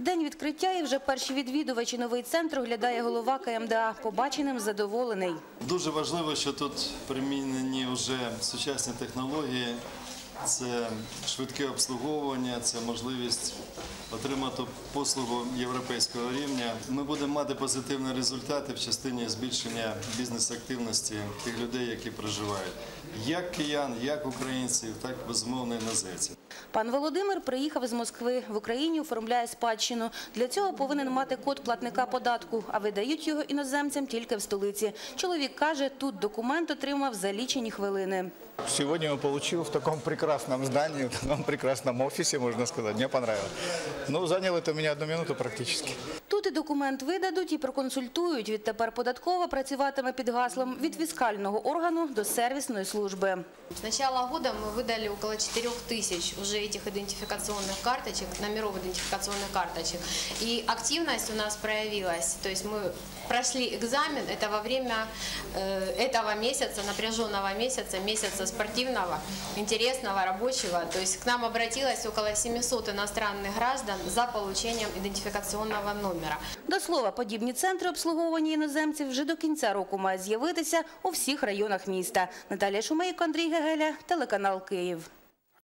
День відкриття і вже перші відвідувачі новий центр оглядає голова КМДА. Побаченим задоволений. Дуже важливо, що тут примінені вже сучасні технології. Це швидке обслуговування, це можливість отримати послугу європейського рівня. Ми будемо мати позитивні результати в частині збільшення бізнес-активності тих людей, які проживають, як киян, як українців, так безумовно іноземців. Пан Володимир приїхав з Москви. В Україні оформляє спадщину. Для цього повинен мати код платника податку, а видають його іноземцям тільки в столиці. Чоловік каже, тут документ отримав за лічені хвилини. Сегодня я получил в таком прекрасном здании, в таком прекрасном офисе, можно сказать. Мне понравилось. Ну, занял это у меня одну минуту практически. Тут і документ видадуть, і проконсультують. Відтепер податкова працюватиме під гаслом від фіскального органу до сервісної служби. С начала года мы выдали около 4 тысяч уже этих идентификационных карточек, номеров идентификационных карточек. И активность у нас проявилась. То есть мы прошли экзамен. Это во время э, этого месяца, напряженного месяца, месяца спортивного, интересного, рабочего. То есть к нам обратилось около 700 иностранных граждан за получением идентификационного номера. До слова, подібні центри обслуговування іноземців вже до кінця року мають з'явитися у всіх районах міста. Наталія Шумейко, Андрій Гегеля, телеканал Київ.